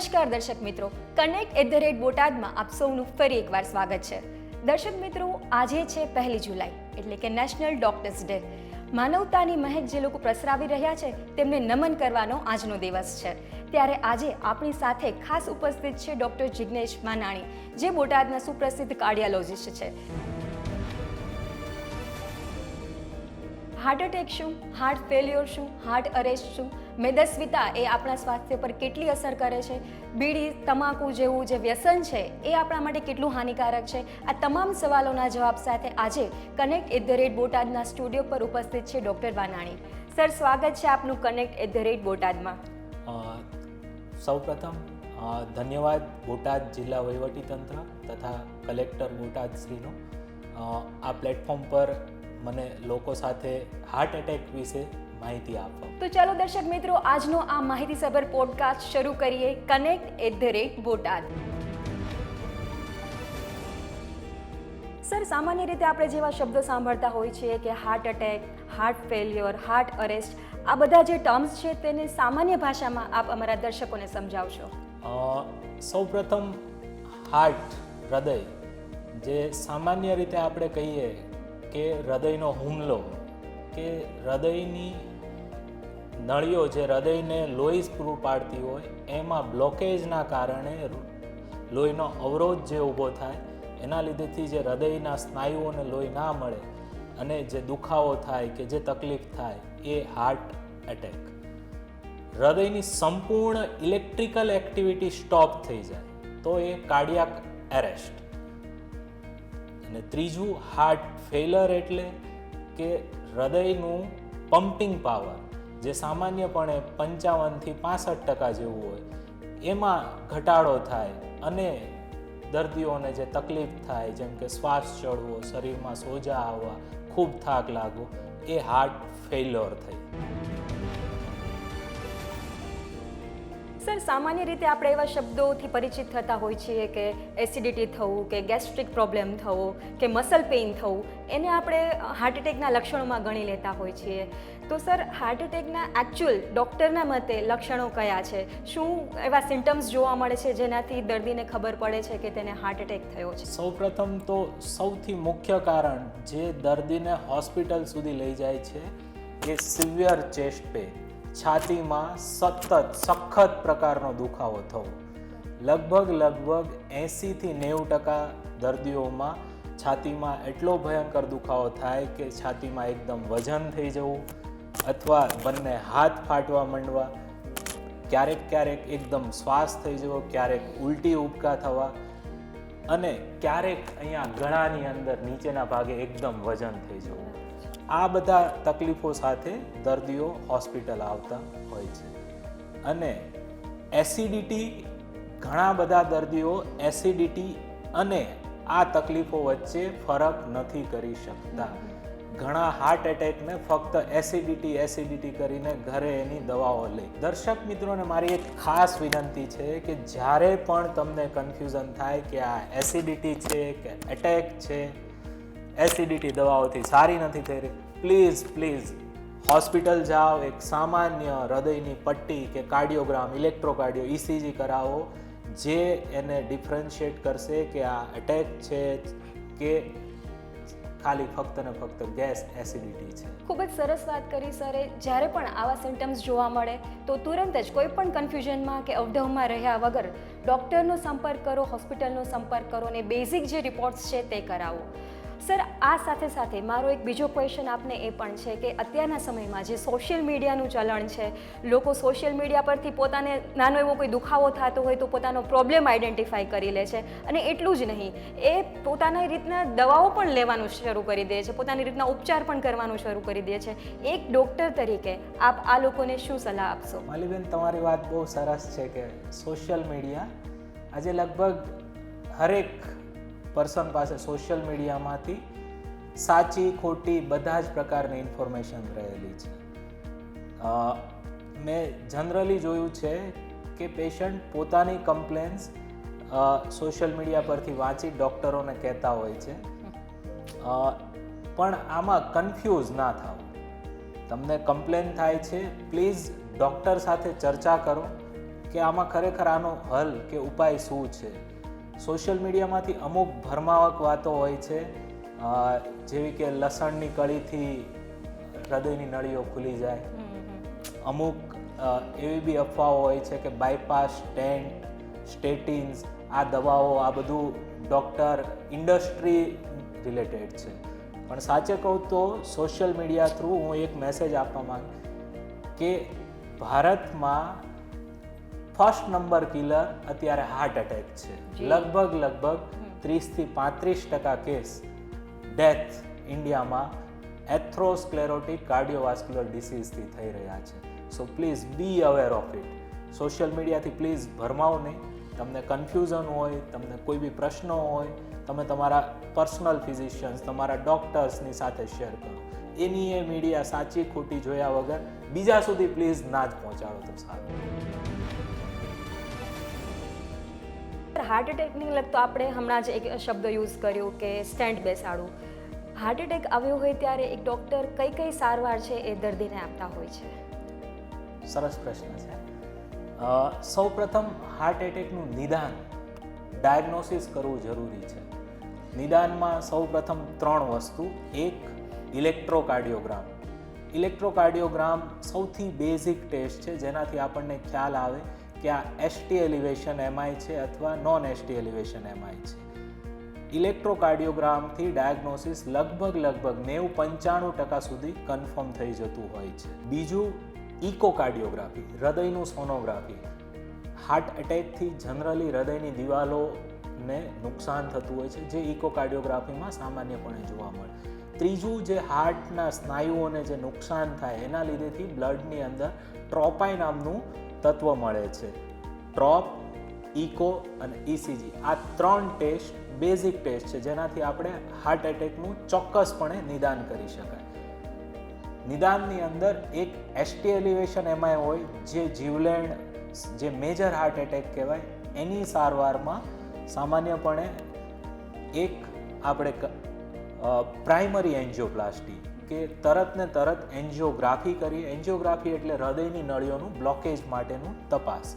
નમસ્કાર દર્શક મિત્રો. કનેક્ટ એટ ધ રેટ બોટાદમાં આપ સૌનું ફરી એકવાર સ્વાગત છે. દર્શક મિત્રો, આજે છે પહેલી જુલાઈ, એટલે કે નેશનલ ડોક્ટર્સ ડે માનવતાની મહેક જે લોકો પ્રસરાવી રહ્યા છે, તેમને નમન કરવાનો આજનો દિવસ છે. ત્યારે આજે આપણી સાથે ખાસ ઉપસ્થિત છે ડૉક્ટર જિગ્નેશ માનાણી, જે બોટાદના સુપ્રસિદ્ધ કાર્ડિયોલોજિસ્ટ છે. હાર્ટ એટેક શું? હાર્ટ ફેલ્યોર શું? હાર્ટ અરેસ્ટ શું? મેદસ્વિતા એ આપણા સ્વાસ્થ્ય પર કેટલી અસર કરે છે? બીડી, તમાકુ જેવું જે વ્યસન છે, એ આપણા માટે કેટલું હાનિકારક છે? આ તમામ સવાલોના જવાબ સાથે આજે કનેક્ટ એટ ધ રેટ બોટાદના સ્ટુડિયો પર ઉપસ્થિત છે ડૉક્ટર વાનાણી. સર, સ્વાગત છે આપનું કનેક્ટ એટ ધ રેટ બોટાદમાં. સૌપ્રથમ ધન્યવાદ બોટાદ જિલ્લા વહીવટીતંત્ર તથા કલેક્ટર બોટાદ શ્રીનો આ પ્લેટફોર્મ પર મને લોકો સાથે હાર્ટ એટેક વિશે માહિતી આપો. તો ચાલો દર્શક મિત્રો આજનો આ માહિતીસભર પોડકાસ્ટ શરૂ કરીએ connect at the rate Botad. Sir સામાન્ય રીતે આપણે જેવા શબ્દો સાંભળતા હોઈએ છીએ કે heart attack heart failure heart arrest આ બધા જે ટર્મ્સ છે તેને સામાન્ય ભાષામાં આપ અમારા દર્શકોને સમજાવશો. સૌ સૌપ્રથમ હાર્ટ હૃદય જે સામાન્ય રીતે આપણે કહીએ કે હૃદયનો હુમલો, કે હૃદયની નળીઓ જે હૃદયને લોહી પૂરું પાડતી હોય, એમાં બ્લોકેજના કારણે લોહીનો અવરોધ જે ઊભો થાય, એના લીધેથી જે હૃદયના સ્નાયુઓને લોહી ના મળે અને જે દુખાવો થાય કે જે તકલીફ થાય, એ હાર્ટ એટેક હૃદયની સંપૂર્ણ ઇલેક્ટ્રિકલ એક્ટિવિટી સ્ટોપ થઈ જાય, તો એ કાર્ડિયાક એરેસ્ટ અને ત્રીજું હાર્ટ ફેલર એટલે કે હૃદયનું પમ્પિંગ પાવર જે સામાન્યપણે પંચાવનથી પાસઠ ટકા જેવું હોય, એમાં ઘટાડો થાય અને દર્દીઓને જે તકલીફ થાય, જેમ કે શ્વાસ ચડવો, શરીરમાં સોજા આવવા, ખૂબ થાક લાગવો, એ હાર્ટ ફેલ્યોર થઈ. સર, સામાન્ય રીતે આપણે એવા શબ્દોથી પરિચિત થતા હોઈએ છીએ કે એસિડિટી થવું, કે ગેસ્ટ્રિક પ્રોબ્લેમ થવો, કે મસલ પેઇન થવું, એને આપણે હાર્ટ એટેકના લક્ષણોમાં ગણી લેતા હોઈએ છીએ. તો સર હાર્ટ એટેકના એકચ્યુઅલ ડૉક્ટરના મતે લક્ષણો કયા છે? શું એવા સિમ્ટમ્સ જોવા મળે છે જેનાથી દર્દીને ખબર પડે છે કે તેને હાર્ટ એટેક થયો છે? સૌપ્રથમ તો સૌથી મુખ્ય કારણ જે દર્દીને હોસ્પિટલ સુધી લઈ જાય છે એ સિવિયર ચેસ્ટ પેઇન છાતીમાં સતત, સખત પ્રકારનો દુખાવો થવો. લગભગ લગભગ એંસીથી નેવું ટકા દર્દીઓમાં છાતીમાં એટલો ભયંકર દુખાવો થાય કે છાતીમાં એકદમ વજન થઈ જવું અથવા બંને હાથ ફાટવા માંડવા, ક્યારેક ક્યારેક એકદમ શ્વાસ થઈ જવો, ક્યારેક ઉલટી ઉબકા થવા અને ક્યારેક અહીંયા ગળાની અંદર નીચેના ભાગે એકદમ વજન થઈ જવું. આ બધા તકલીફો સાથે દર્દીઓ હોસ્પિટલ આવતા હોય છે. અને એસિડિટી ઘણા બધા દર્દીઓ એસિડિટી અને આ તકલીફો વચ્ચે ફરક નથી કરી શકતા. ઘણા હાર્ટ એટેકને ફક્ત એસિડિટી એસિડિટી કરીને ઘરે એની દવાઓ લે. દર્શક મિત્રોને મારી એક ખાસ વિનંતી છે કે જ્યારે પણ તમને કન્ફ્યુઝન થાય કે આ એસિડિટી છે, કે એટેક છે એસિડિટી દવાઓથી સારી નથી થઈ રહી. પ્લીઝ પ્લીઝ હોસ્પિટલ જાઓ, એક સામાન્ય હૃદયની પટ્ટી કે કાર્ડિયોગ્રામ ઇલેક્ટ્રોકાર્ડિયો ઇસીજી કરાવો, જે એને ડિફરન્શિએટ કરશે કે આ એટેક છે કે ખાલી ફક્ત ને ફક્ત ગેસ એસિડિટી છે. ખૂબ જ સરસ વાત કરી સરે. જ્યારે પણ આવા સિમ્ટમ્સ જોવા મળે, તો તુરંત જ કોઈ પણ કન્ફ્યુઝનમાં કે અવઢવમાં રહ્યા વગર ડૉક્ટરનો સંપર્ક કરો હોસ્પિટલનો સંપર્ક કરો અને બેઝિક જે રિપોર્ટ્સ છે તે કરાવો. સર, આ સાથે સાથે મારો એક બીજો ક્વેશ્ચન આપને એ પણ છે કે અત્યારના સમયમાં જે સોશિયલ મીડિયાનું ચલણ છે, લોકો સોશિયલ મીડિયા પરથી પોતાને નાનો એવો કોઈ દુખાવો થતો હોય તો પોતાનો પ્રોબ્લેમ આઈડેન્ટિફાઈ કરી લે છે. અને એટલું જ નહીં, એ પોતાની રીતના દવાઓ પણ લેવાનું શરૂ કરી દે છે, પોતાની રીતના ઉપચાર પણ કરવાનું શરૂ કરી દે છે. એક ડૉક્ટર તરીકે આપ આ લોકોને શું સલાહ આપશો? માલીબેન, તમારી વાત બહુ સરસ છે કે સોશિયલ મીડિયા આજે લગભગ હરેક પર્સન પાસે સોશિયલ મીડિયામાંથી સાચી, ખોટી બધા જ પ્રકારની ઇન્ફોર્મેશન રહેલી છે. મેં જનરલી જોયું છે કે પેશન્ટ પોતાની કમ્પ્લેન્સ સોશિયલ મીડિયા પરથી વાંચી ડૉક્ટરોને કહેતા હોય છે. પણ આમાં કન્ફ્યુઝ ના થાવ તમને કમ્પ્લેન થાય છે, પ્લીઝ ડૉક્ટર સાથે ચર્ચા કરો કે આમાં ખરેખર આનો હલ કે ઉપાય શું છે? સોશિયલ મીડિયામાંથી અમુક ભરમાવક વાતો હોય છે જેવી કે લસણની કળીથી હૃદયની નળીઓ ખુલી જાય. અમુક એવી બી અફવાઓ હોય છે કે બાયપાસ સ્ટેન્ટ સ્ટેટિન્સ આ દવાઓ આ બધું ડૉક્ટર ઇન્ડસ્ટ્રી રિલેટેડ છે. પણ સાચે કહું તો સોશિયલ મીડિયા થ્રુ હું એક મેસેજ આપવા માંગ કે ભારતમાં ફર્સ્ટ નંબર કિલર અત્યારે હાર્ટ એટેક છે. લગભગ લગભગ ત્રીસથી પાંત્રીસ ટકા કેસ ડેથ ઇન્ડિયામાં એથ્રોસ્ક્લેરોટિક કાર્ડિયોવાસ્ક્યુલર ડિસીઝથી થઈ રહ્યા છે. So please be aware of it social મીડિયાથી પ્લીઝ ભરમાવો નહીં. તમને કન્ફ્યુઝન હોય તમને કોઈ બી પ્રશ્નો હોય તમે તમારા પર્સનલ ફિઝિશિયન્સ તમારા ડૉક્ટર્સની સાથે શેર કરો. એની એ મીડિયા સાચી ખોટી જોયા વગર બીજા સુધી પ્લીઝ ના જ પહોંચાડો તો સારું. હાર્ટ અટેકની લગતો આપણે હમણાં જ એક શબ્દ યુઝ કર્યો કે સ્ટેન્ડ બેસાડવું હાર્ટ એટેક આવ્યો હોય ત્યારે એક ડૉક્ટર કઈ કઈ સારવાર છે એ દર્દીને આપતા હોય છે? સરસ પ્રશ્ન છે. સૌ સૌપ્રથમ હાર્ટ એટેકનું નિદાન ડાયગ્નોસિસ કરવું જરૂરી છે. નિદાનમાં સૌપ્રથમ ત્રણ વસ્તુ. એક ઇલેક્ટ્રોકાર્ડિયોગ્રામ ઇલેક્ટ્રોકાર્ડિયોગ્રામ સૌથી બેઝિક ટેસ્ટ છે, જેનાથી આપણને ખ્યાલ આવે કે આ એસટી એલિવેશન એમઆઈ છે અથવા નોન એસટી એલિવેશન એમઆઈ છે. ઇલેક્ટ્રોકાર્ડિયોગ્રામથી ડાયગ્નોસિસ લગભગ લગભગ નેવું પંચાણું ટકા સુધી કન્ફર્મ થઈ જતું હોય છે. બીજું ઇકોકાર્ડિયોગ્રાફી હૃદયનું સોનોગ્રાફી હાર્ટ એટેકથી જનરલી હૃદયની દિવાલોને નુકસાન થતું હોય છે, જે ઇકોકાર્ડિયોગ્રાફીમાં સામાન્યપણે જોવા મળે. ત્રીજું, જે હાર્ટના સ્નાયુઓને જે નુકસાન થાય, એના લીધેથી બ્લડની અંદર ટ્રોપાઈ નામનું તત્વ મળે છે. ટ્રોપ ઇકો અને ઇસીજી આ ત્રણ ટેસ્ટ બેઝિક ટેસ્ટ છે. જેનાથી આપણે હાર્ટ એટેકનું ચોક્કસપણે નિદાન કરી શકાય. નિદાનની અંદર એક એસટી એલિવેશન એમાંય હોય, જે જીવલેણ, જે મેજર હાર્ટ એટેક કહેવાય, એની સારવારમાં સામાન્યપણે એક આપણે પ્રાઇમરી એન્જિયોપ્લાસ્ટી કે તરત ને તરત એન્જિયોગ્રાફી કરી. એન્જિયોગ્રાફી એટલે હૃદયની નળીઓનું બ્લોકેજ માટેનું તપાસ.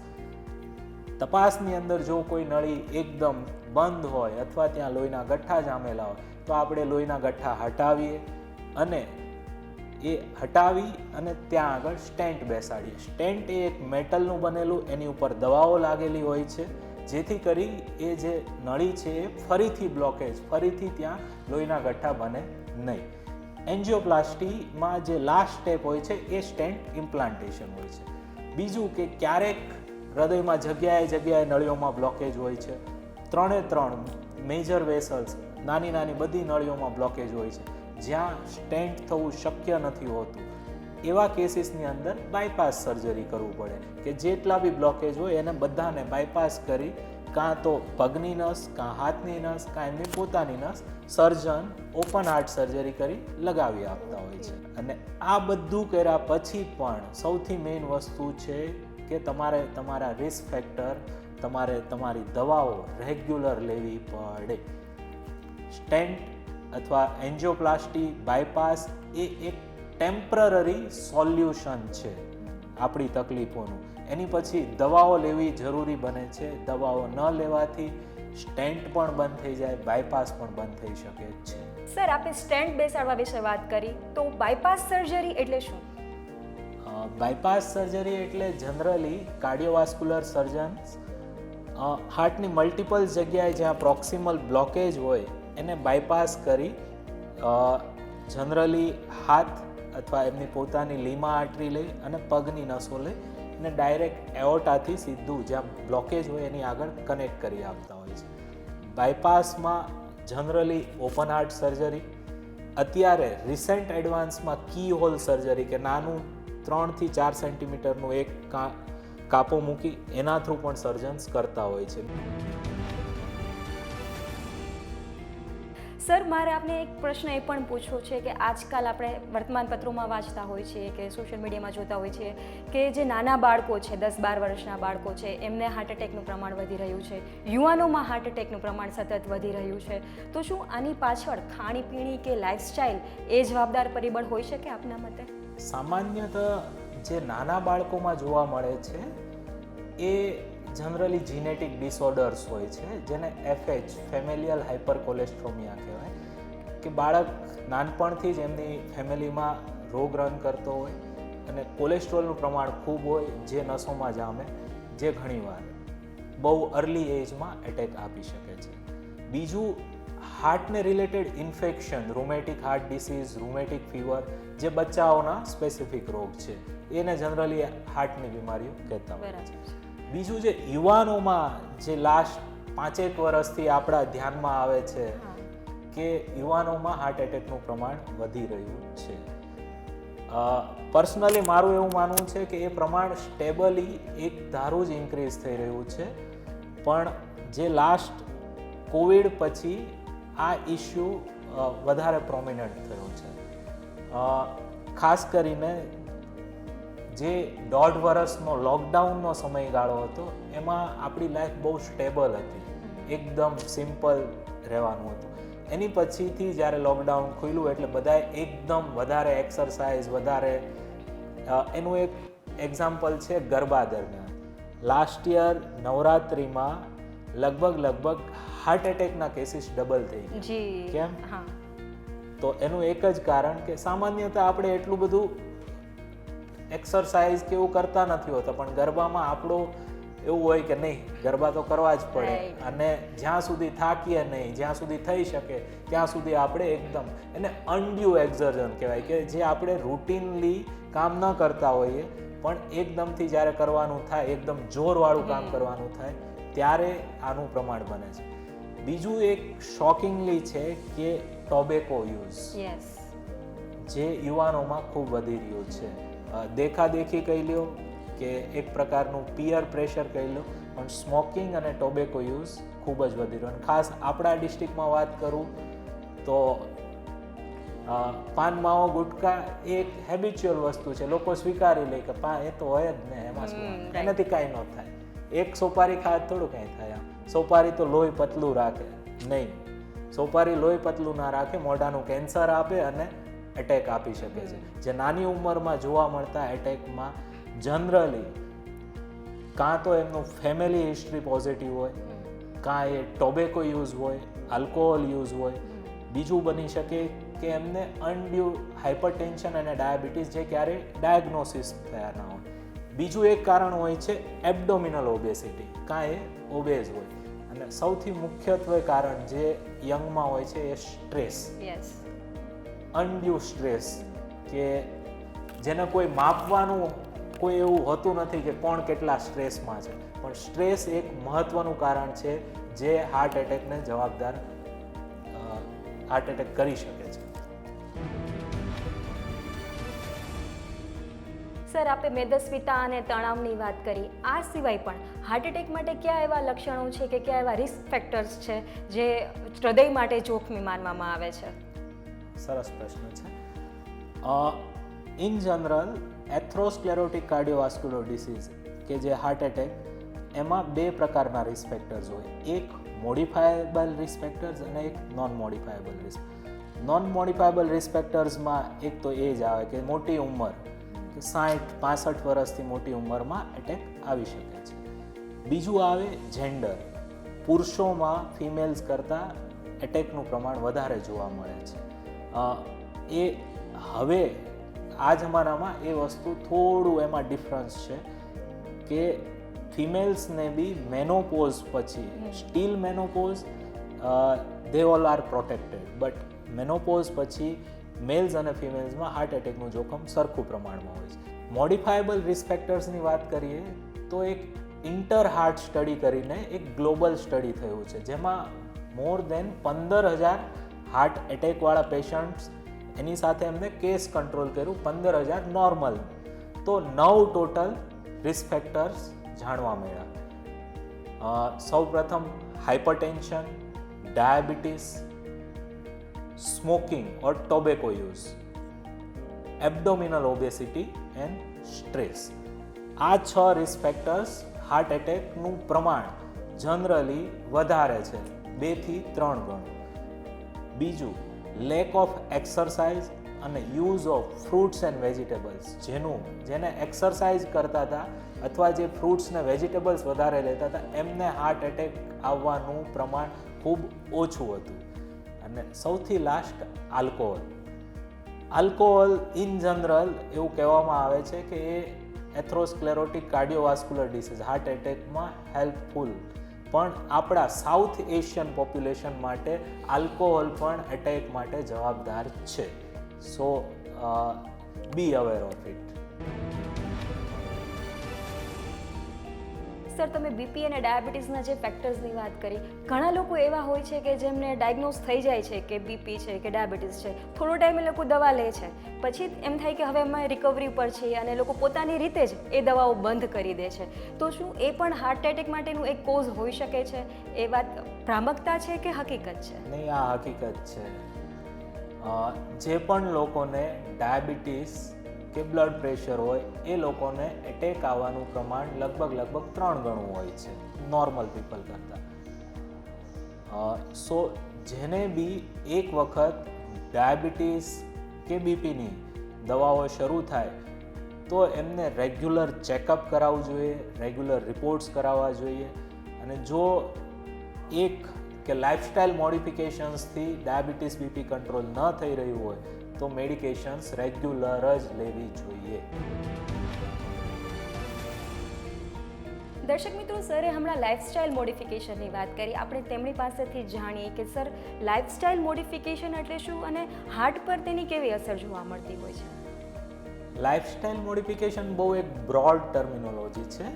તપાસની અંદર જો કોઈ નળી એકદમ બંધ હોય અથવા ત્યાં લોહીના ગઠ્ઠા જામેલા હોય, તો આપણે લોહીના ગઠ્ઠા હટાવીએ અને એ હટાવી અને ત્યાં આગળ સ્ટેન્ટ બેસાડીએ. સ્ટેન્ટ એ એક મેટલનું બનેલું, એની ઉપર દવાઓ લાગેલી હોય છે, જેથી કરી એ જે નળી છે એ ફરીથી બ્લોકેજ ફરીથી ત્યાં લોહીના ગઠ્ઠા બને નહીં. એન્જિયોપ્લાસ્ટીમાં જે લાસ્ટ સ્ટેપ હોય છે, એ સ્ટેન્ટ ઇમ્પ્લાન્ટેશન હોય છે. બીજું કે ક્યારેક હૃદયમાં જગ્યાએ જગ્યાએ નળીઓમાં બ્લોકેજ હોય છે. ત્રણે ત્રણ મેજર વેસલ્સ નાની નાની બધી નળીઓમાં બ્લોકેજ હોય છે. જ્યાં સ્ટેન્ટ થવું શક્ય નથી હોતું. એવા કેસીસની અંદર બાયપાસ સર્જરી કરવું પડે કે જેટલા બી બ્લોકેજ હોય એને બધાને બાયપાસ કરી કાં તો પગની નસ, કાં હાથની નસ, કાં એમની પોતાની નસ, સર્જન, ઓપન હાર્ટ સર્જરી કરી લગાવી આપતા હોય છે. અને આ બધું કર્યા પછી પણ સૌથી મેઇન વસ્તુ છે કે તમારે તમારા રિસ્ક ફેક્ટર તમારે તમારી દવાઓ રેગ્યુલર લેવી પડે. સ્ટેન્ટ અથવા એન્જિયોપ્લાસ્ટી બાયપાસ એ એક ટેમ્પરરી સોલ્યુશન છે આપણી તકલીફોનું. એની પછી દવાઓ લેવી જરૂરી બને છે. દવાઓ ન લેવાથી સ્ટેન્ટ પણ બંધ થઈ જાય બાયપાસ પણ બંધ થઈ શકે છે. સર આપણે સ્ટેન્ટ બેસાડવા વિશે વાત કરી તો બાયપાસ સર્જરી એટલે શું? બાયપાસ સર્જરી એટલે જનરલી કાર્ડિયોવાસ્ક્યુલર સર્જન્સ હાર્ટની મલ્ટિપલ જગ્યાએ જ્યાં પ્રોક્સિમલ બ્લોકેજ હોય એને બાયપાસ કરી જનરલી હાથ અથવા એમની પોતાની લીમા આટરી લઈ અને પગની નસો લઈ અને ડાયરેક્ટ એઓટાથી સીધું જ્યાં બ્લોકેજ હોય એની આગળ કનેક્ટ કરી આપતા હોય છે. બાયપાસમાં જનરલી ઓપન હાર્ટ સર્જરી અત્યારે રિસેન્ટ એડવાન્સમાં કી હોલ સર્જરી કે નાનું ત્રણથી ચાર સેન્ટીમીટરનું એક કાપો મૂકી એના થ્રુ પણ સર્જન્સ કરતા હોય છે. સર, મારે આપને એક પ્રશ્ન એ પણ પૂછવો છે કે આજકાલ આપણે વર્તમાનપત્રોમાં વાંચતા હોય છીએ કે સોશિયલ મીડિયામાં જોતા હોય છીએ કે જે નાના બાળકો છે, દસ બાર વર્ષના બાળકો છે, એમને હાર્ટ એટેકનું પ્રમાણ વધી રહ્યું છે, યુવાનોમાં હાર્ટ એટેકનું પ્રમાણ સતત વધી રહ્યું છે. તો શું આની પાછળ ખાણીપીણી કે લાઇફસ્ટાઇલ એ જવાબદાર પરિબળ હોઈ શકે આપના મતે? સામાન્યતઃ જે નાના બાળકોમાં જોવા મળે છે, એ જનરલી જીનેટિક ડિસઓર્ડર્સ હોય છે, જેને એફએચ ફેમિલિયલ હાઇપર કોલેસ્ટ્રોમિયા કહેવાય, કે બાળક નાનપણથી જ એમની ફેમિલીમાં રોગ રન કરતો હોય અને કોલેસ્ટ્રોલનું પ્રમાણ ખૂબ હોય, જે નસોમાં જામે, જે ઘણીવાર બહુ અર્લી એજમાં એટેક આપી શકે છે. બીજું હાર્ટને related infection rheumatic heart disease rheumatic fever જે બચ્ચાઓના સ્પેસિફિક રોગ છે, એને જનરલી હાર્ટની બીમારીઓ કહેતા હોય છે. બીજું જે યુવાનોમાં જે લાસ્ટ પાંચેક વર્ષથી આપણા ધ્યાનમાં આવે છે કે યુવાનોમાં હાર્ટ એટેકનું પ્રમાણ વધી રહ્યું છે. પર્સનલી મારું એવું માનવું છે કે એ પ્રમાણ સ્ટેબલી એક ધારું જ ઇન્ક્રીઝ થઈ રહ્યું છે. પણ જે લાસ્ટ કોવિડ પછી આ ઇસ્યુ વધારે પ્રોમિનન્ટ થયો છે. ખાસ કરીને જે દોઢ વર્ષનો લોકડાઉનનો સમયગાળો હતો એમાં આપણી લાઈફ બહુ સ્ટેબલ હતી. એકદમ સિમ્પલ રહેવાનું હતું. એની પછીથી જ્યારે લોકડાઉન ખુલ્યું એટલે બધાએ એકદમ વધારે એક્સરસાઇઝ વધારે એનું એક એક્ઝામ્પલ છે ગરબા દરમિયાન. લાસ્ટ યર નવરાત્રિમાં લગભગ લગભગ હાર્ટ એટેકના કેસીસ ડબલ થઈ ગયા. કેમ? હા. તો એનું એક જ કારણ કે સામાન્યતા આપણે એટલું બધું એક્સરસાઇઝ કે એવું કરતા નથી હોતા પણ ગરબામાં આપણો એવું હોય કે નહીં ગરબા તો કરવા જ પડે. અને જ્યાં સુધી થાકીએ નહીં જ્યાં સુધી થઈ શકે ત્યાં સુધી આપણે એકદમ એને અનડ્યુ એક્ઝર્જન કહેવાય કે જે આપણે રૂટીનલી કામ ન કરતા હોઈએ પણ એકદમથી જ્યારે કરવાનું થાય એકદમ જોરવાળું કામ કરવાનું થાય ત્યારે આનું પ્રમાણ બને છે. બીજું એક શોકિંગલી છે કે ટોબેકો યુઝ જે યુવાનોમાં ખૂબ વધી રહ્યું છે. દેખાદેખી કહી લ્યો કે એક પ્રકારનું પિયર પ્રેશર કહી લો પણ સ્મોકિંગ અને ટોબેકો યુઝ ખૂબ જ વધી રહ્યો. અને ખાસ આપણા ડિસ્ટ્રિક્ટમાં વાત કરું તો પાન માવો ગુટકા એક હેબિચ્યુઅલ વસ્તુ છે. લોકો સ્વીકારી લે કે પા એ તો હોય જ ને એમાં શું. એનાથી કાંઈ ન થાય. એક સોપારી ખાવા થોડું કાંઈ થાય. સોપારી તો લોહી પતલું રાખે નહીં. સોપારી લોહી પતલું ના રાખે મોઢાનું કેન્સર આપે અને એટેક આપી શકે છે. જે નાની ઉંમરમાં જોવા મળતા એટેકમાં જનરલી કાં તો એમનું ફેમિલી હિસ્ટ્રી પોઝિટિવ હોય, કાં એ ટોબેકો યુઝ હોય આલ્કોહોલ યુઝ હોય. બીજું બની શકે કે એમને અનડ્યુ હાઇપરટેન્શન અને ડાયાબિટીસ જે ક્યારેય ડાયગ્નોસિસ થયા ના હોય. બીજું એક કારણ હોય છે એબડોમિનલ ઓબેસિટી કાં એ ઓબેઝ હોય. અને સૌથી મુખ્યત્વે કારણ જે યંગમાં હોય છે એ સ્ટ્રેસ અનડ્યુ સ્ટ્રેસ કે જેને કોઈ માપવાનું કોઈ એવું હોતું નથી કે કોણ કેટલા સ્ટ્રેસમાં છે. પણ સ્ટ્રેસ એક મહત્વનું કારણ છે જે હાર્ટ એટેકને જવાબદાર હાર્ટ એટેક કરી શકે છે. સર, આપે મેદસ્વીતા અને તણાવની વાત કરી. આ સિવાય પણ હાર્ટ એટેક માટે કયા એવા લક્ષણો છે કે કયા એવા રિસ્ક ફેક્ટર્સ છે જે હૃદય માટે જોખમી માનવામાં આવે છે? સરસ પ્રશ્ન છે. In general atherosclerotic cardiovascular disease કે જે હાર્ટ એટેક એમાં બે પ્રકારના રિસ્ક ફેક્ટર્સ હોય. એક મોડિફાયેબલ રિસ્ક ફેક્ટર્સ અને એક non modifiable risk non modifiable risk ફેક્ટર્સમાં એક તો એ જ આવે કે મોટી ઉંમર, કે સાઠ પાસઠ વર્ષથી મોટી ઉંમરમાં એટેક આવી શકે છે. બીજું આવે જેન્ડર પુરુષોમાં ફિમેલ્સ કરતાં એટેકનું પ્રમાણ વધારે જોવા મળે છે. એ હવે આ જમાનામાં એ વસ્તુ થોડું એમાં ડિફરન્સ છે કે ફિમેલ્સને બી મેનોપોઝ પછી still menopause they all are protected but menopause પછી મેલ્સ અને ફિમેલ્સમાં હાર્ટ એટેકનું જોખમ સરખું પ્રમાણમાં હોય છે. મોડિફાયેબલ રિસ્ક ફેક્ટર્સની વાત કરીએ તો એક ઇન્ટર હાર્ટ સ્ટડી કરીને એક ગ્લોબલ સ્ટડી થયું છે જેમાં મોર દેન પંદર હજાર હાર્ટ એટેકવાળા પેશન્ટ્સ એની સાથે એમને કેસ કંટ્રોલ કર્યું, પંદર હજાર નોર્મલ તો નવ ટોટલ રિસ્ક ફેક્ટર્સ જાણવા મળ્યા. સૌ પ્રથમ hypertension diabetes smoking or tobacco use abdominal obesity and stress આ છ રિસ્ક ફેક્ટર્સ હાર્ટ એટેકનું પ્રમાણ જનરલી વધારે છે બેથી ત્રણ ગણું. બીજું લેક ઓફ એક્સરસાઇઝ અને use of fruits and vegetables જેનું, જેને એક્સરસાઇઝ કરતા હતા અથવા જે ફ્રૂટ્સ ને વેજીટેબલ્સ વધારે લેતા હતા, એમને હાર્ટ એટેક આવવાનું પ્રમાણ ખૂબ ઓછું હતું. અને સૌથી last alcohol alcohol in general એવું કહેવામાં આવે છે કે એ એથ્રોસ્ક્લેરોટિક કાર્ડિયોવાસ્ક્યુલર ડિસીઝ હાર્ટ એટેકમાં હેલ્પફુલ પણ આપણા સાઉથ એશિયન પોપ્યુલેશન માટે આલ્કોહોલ પણ એટેક માટે જવાબદાર છે. So be aware of it sir, તમે બીપી અને ડાયાબિટીસના જે ફેક્ટર્સની વાત કરી, ઘણા લોકો એવા હોય છે કે જેમને ડાયગ્નોઝ થઈ જાય છે કે બીપી છે, કે ડાયાબિટીસ છે. થોડો ટાઈમ એ લોકો દવા લે છે. પછી એમ થાય કે હવે અમે રિકવરી પર છીએ અને લોકો પોતાની રીતે જ એ દવાઓ બંધ કરી દે છે. તો શું એ પણ હાર્ટ એટેક માટેનું એક કોઝ હોઈ શકે છે? એ વાત ભ્રામકતા છે કે હકીકત છે? નહીં, આ હકીકત છે. જે પણ લોકોને ડાયાબિટીસ કે બ્લડ પ્રેશર હોય, એ લોકોને એટેક આવવાનું પ્રમાણ લગભગ લગભગ ત્રણ ગણું હોય છે નોર્મલ પીપલ કરતાં. સો જેને બી એક વખત ડાયાબિટીસ કે બીપીની દવાઓ શરૂ થાય, તો એમને રેગ્યુલર ચેકઅપ કરાવવું જોઈએ રેગ્યુલર રિપોર્ટ્સ કરાવવા જોઈએ. અને જો એક કે લાઇફસ્ટાઇલ મોડિફિકેશન્સથી ડાયાબિટીસ બીપી કંટ્રોલ ન થઈ રહ્યું હોય તો મેડિકેશન્સ રેગ્યુલર જ લેવી જોઈએ. દર્શક મિત્રો સરે હમણાં લાઇફસ્ટાઇલ મોડિફિકેશનની વાત કરી. આપણે તેમની પાસેથી જાણીએ કે સર લાઇફસ્ટાઇલ મોડિફિકેશન એટલે શું અને હાર્ટ પર તેની કેવી અસર જોવા મળતી હોય છે? લાઇફસ્ટાઇલ મોડિફિકેશન બહુ એક બ્રોડ ટર્મિનોલોજી છે.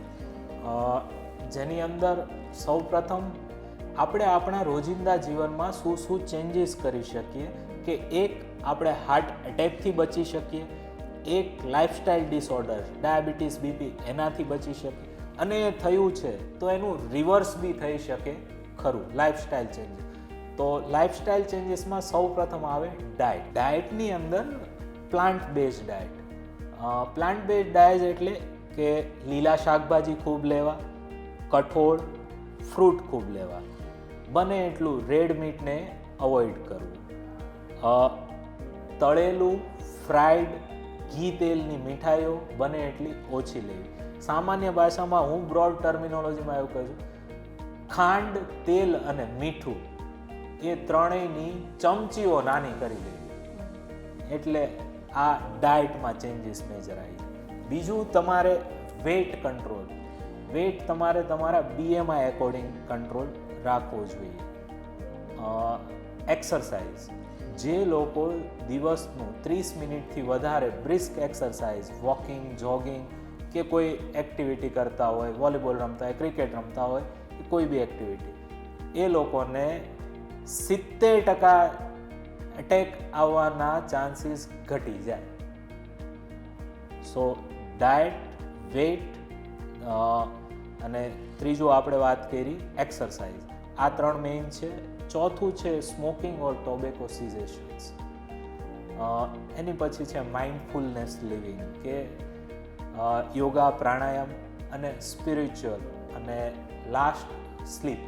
જેની અંદર સૌપ્રથમ આપણે આપણા રોજિંદા જીવનમાં શું શું ચેન્જીસ કરી શકીએ કે એક આપણે હાર્ટ એટેકથી બચી શકીએ, એક લાઇફસ્ટાઇલ ડિસઓર્ડર ડાયાબિટીસ બીપી એનાથી બચી શકીએ. અને એ થયું છે, તો એનું રિવર્સ બી થઈ શકે, ખરું લાઇફસ્ટાઇલ ચેન્જીસ તો લાઇફસ્ટાઇલ ચેન્જીસમાં સૌ પ્રથમ આવે ડાયટ ડાયટની અંદર plant base diet plant base diet એટલે કે લીલા શાકભાજી ખૂબ લેવા, કઠોળ ફ્રૂટ ખૂબ લેવા. બને એટલું રેડ મીટને અવોઇડ કરવું. તળેલું ફ્રાઈડ ઘી તેલની મીઠાઈઓ બને એટલી ઓછી લેવી. સામાન્ય ભાષામાં હું બ્રોડ ટર્મિનોલોજીમાં એવું કહું છું. ખાંડ, તેલ અને મીઠું એ ત્રણેયની ચમચીઓ નાની કરી લેવી એટલે આ ડાયટમાં ચેન્જીસ મેજર આવી બીજું તમારે વેટ કંટ્રોલ વેટ તમારે તમારા બીએમઆઈ એકોર્ડિંગ કંટ્રોલ રાખવો જોઈએ. એક્સરસાઇઝ જે લોકો દિવસનું ત્રીસ મિનિટથી વધારે બ્રિસ્ક એક્સરસાઇઝ, વોકિંગ, જોગિંગ કે કોઈ એક્ટિવિટી કરતા હોય, વોલીબોલ રમતા હોય, ક્રિકેટ રમતા હોય કોઈ બી એક્ટિવિટી, એ લોકોને સિત્તેર ટકા એટેક આવવાના ચાન્સીસ ઘટી જાય. સો ડાયટ વેટ અને ત્રીજું આપણે વાત કરી, એક્સરસાઇઝ. આ ત્રણ મેઇન છે. ચોથું છે સ્મોકિંગ ઓર ટોબેકો સિઝેશન્સ એની પછી છે માઇન્ડફુલનેસ લિવિંગ કે યોગા પ્રાણાયામ અને સ્પિરિચ્યુઅલ અને લાસ્ટ સ્લીપ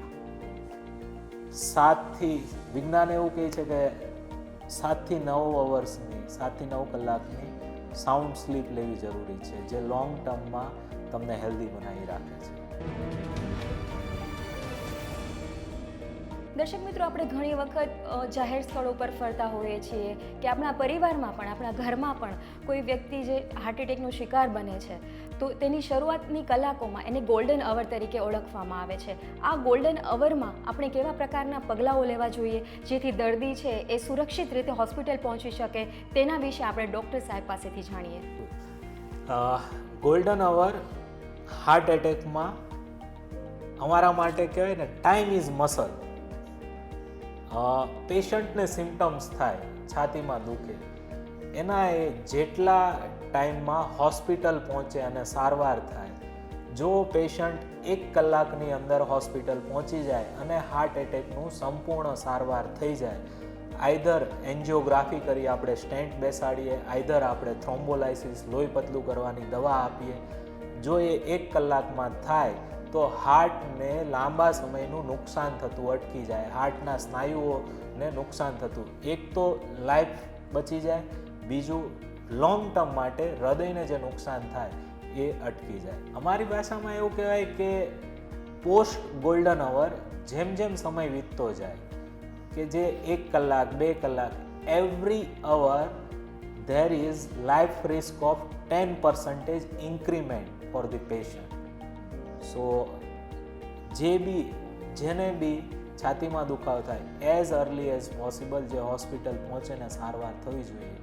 સાતથી, વિજ્ઞાન એવું કહે છે કે સાતથી નવ અવર્સની, સાતથી નવ કલાકની સાઉન્ડ સ્લીપ લેવી જરૂરી છે, જે લોંગ ટર્મમાં તમને હેલ્ધી બનાવી રાખે છે. દર્શક મિત્રો, આપણે ઘણી વખત જાહેર સ્થળો પર ફરતા હોઈએ છીએ કે આપણા પરિવારમાં પણ, આપણા ઘરમાં પણ કોઈ વ્યક્તિ જે હાર્ટ એટેકનો શિકાર બને છે, તો તેની શરૂઆતની કલાકોમાં એને ગોલ્ડન અવર તરીકે ઓળખવામાં આવે છે. આ ગોલ્ડન અવરમાં આપણે કેવા પ્રકારના પગલાઓ લેવા જોઈએ જેથી દર્દી છે એ સુરક્ષિત રીતે હોસ્પિટલ પહોંચી શકે, તેના વિશે આપણે ડૉક્ટર સાહેબ પાસેથી જાણીએ. ગોલ્ડન અવર હાર્ટ એટેકમાં અમારા માટે કહેવાય ને ટાઈમ ઇઝ મસલ પેશન્ટને સિમ્ટમ્સ થાય, છાતીમાં દુખે. એના એ જેટલા ટાઈમમાં હોસ્પિટલ પહોંચે અને સારવાર થાય, જો પેશન્ટ એક કલાકની અંદર હોસ્પિટલ પહોંચી જાય અને હાર્ટ એટેકનું સંપૂર્ણ સારવાર થઈ જાય, આઈધર એન્જિયોગ્રાફી કરી આપણે સ્ટેન્ટ બેસાડીએ, આઈધર આપણે થ્રોમ્બોલાઇસિસ, લોહી પતલું કરવાની દવા આપીએ, જો એ એક કલાકમાં થાય તો હાર્ટને લાંબા સમયનું નુકસાન થતું, અટકી જાય. હાર્ટના સ્નાયુઓને નુકસાન થતું. એક તો લાઈફ બચી જાય, બીજું લોંગ ટર્મ માટે હૃદયને જે નુકસાન થાય એ અટકી જાય. અમારી ભાષામાં એવું કહેવાય કે પોસ્ટ ગોલ્ડન અવર જેમ જેમ સમય વીતતો જાય, કે જે એક કલાક, બે કલાક every hour there is life risk of 10 percentage increment for the patient. So જે બી, જેને બી છાતીમાં દુખાવો થાય એઝ અર્લી એઝ પોસિબલ જે હોસ્પિટલ પહોંચે ને સારવાર થવી જોઈએ,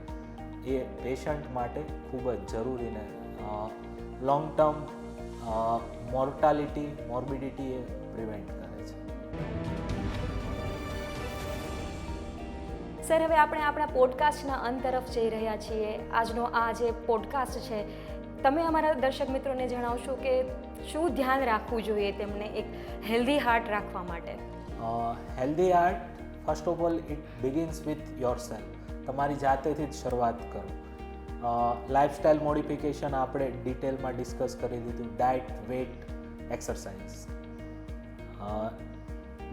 એ પેશન્ટ માટે ખૂબ જ જરૂરી ને લોંગ ટર્મ મોર્ટાલિટી મોર્બિડિટી એ પ્રિવેન્ટ કરે છે. સર, હવે આપણે આપણા પોડકાસ્ટના અંત તરફ જઈ રહ્યા છીએ. આજનો આ જે પોડકાસ્ટ છે તમે અમારા દર્શક મિત્રોને જણાવશો કે શું ધ્યાન રાખવું જોઈએ તેમને એક હેલ્ધી હાર્ટ રાખવા માટે? Healthy heart first of all it begins with yourself તમારી જાતેથી જ શરૂઆત કરો. લાઇફસ્ટાઇલ મોડિફિકેશન આપણે ડિટેલમાં ડિસ્કસ કરી દીધું. ડાયટ વેટ એક્સરસાઇઝ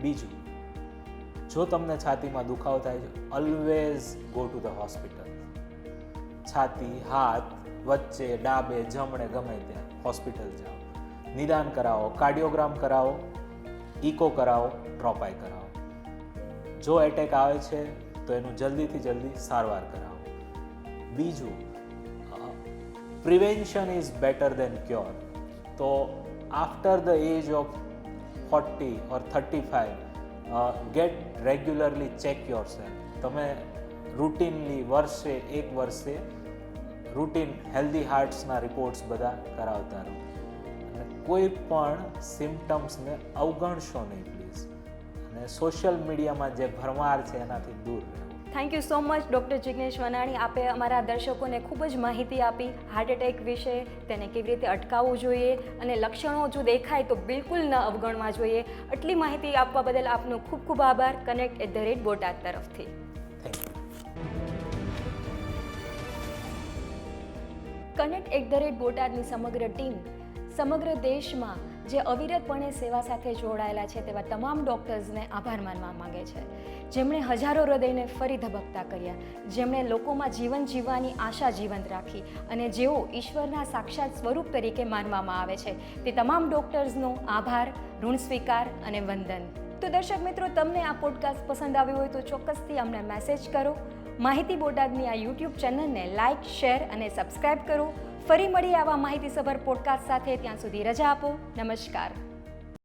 બીજું, જો તમને છાતીમાં દુખાવો થાય છે always go to the hospital છાતી, હાથ વચ્ચે ડાબે જમણે ગમે ત્યાં હોસ્પિટલ જાઓ. નિદાન કરાવો, કાર્ડિયોગ્રામ કરાવો, ઇકો કરાવો ડ્રોપાઈ કરાવો. જો એટેક આવે છે, તો એનું જલ્દીથી જલ્દી સારવાર કરાવો. બીજું prevention is better than cure. તો after the age of forty or thirty five get regularly check yourself તમે રૂટીનલી વર્ષે, એક વર્ષે રૂટીન હેલ્ધી હાર્ટ્સના રિપોર્ટ્સ બધા કરાવતા રહો. અને કોઈ પણ સિમ્ટમ્સને અવગણશો નહીં પ્લીઝ અને સોશિયલ મીડિયામાં જે ભરમાર છે એનાથી દૂર રહો. Thank you so much doctor Jignesh Vanani આપે અમારા દર્શકોને ખૂબ જ માહિતી આપી. હાર્ટ એટેક વિશે તેને કેવી રીતે અટકાવવું જોઈએ અને લક્ષણો જો દેખાય તો બિલકુલ ન અવગણવા જોઈએ. આટલી માહિતી આપવા બદલ આપનો ખૂબ ખૂબ આભાર. Connect at the rate Botad તરફથી. કનેક્ટ એટ ધ રેટ બોટાદની સમગ્ર ટીમ, સમગ્ર દેશમાં જે અવિરતપણે સેવા સાથે જોડાયેલા છે તેવા તમામ ડૉક્ટર્સને આભાર માનવા માંગે છે. જેમણે હજારો હૃદયને ફરી ધબકતા કર્યા, જેમણે લોકોમાં જીવન જીવવાની આશા જીવંત રાખી અને જેઓ ઈશ્વરના સાક્ષાત સ્વરૂપ તરીકે માનવામાં આવે છે, તે તમામ ડૉક્ટર્સનો આભાર, ઋણ સ્વીકાર અને વંદન. તો દર્શક મિત્રો, તમને આ પોડકાસ્ટ પસંદ આવ્યો હોય તો ચોક્કસથી અમને મેસેજ કરો માહિતી બોટાદની આ યુટ્યુબ ચેનલને લાઇક, શેર અને સબસ્ક્રાઇબ કરો. ફરી મળી આવા માહિતીસભર પોડકાસ્ટ સાથે ત્યાં સુધી રજા આપો. નમસ્કાર.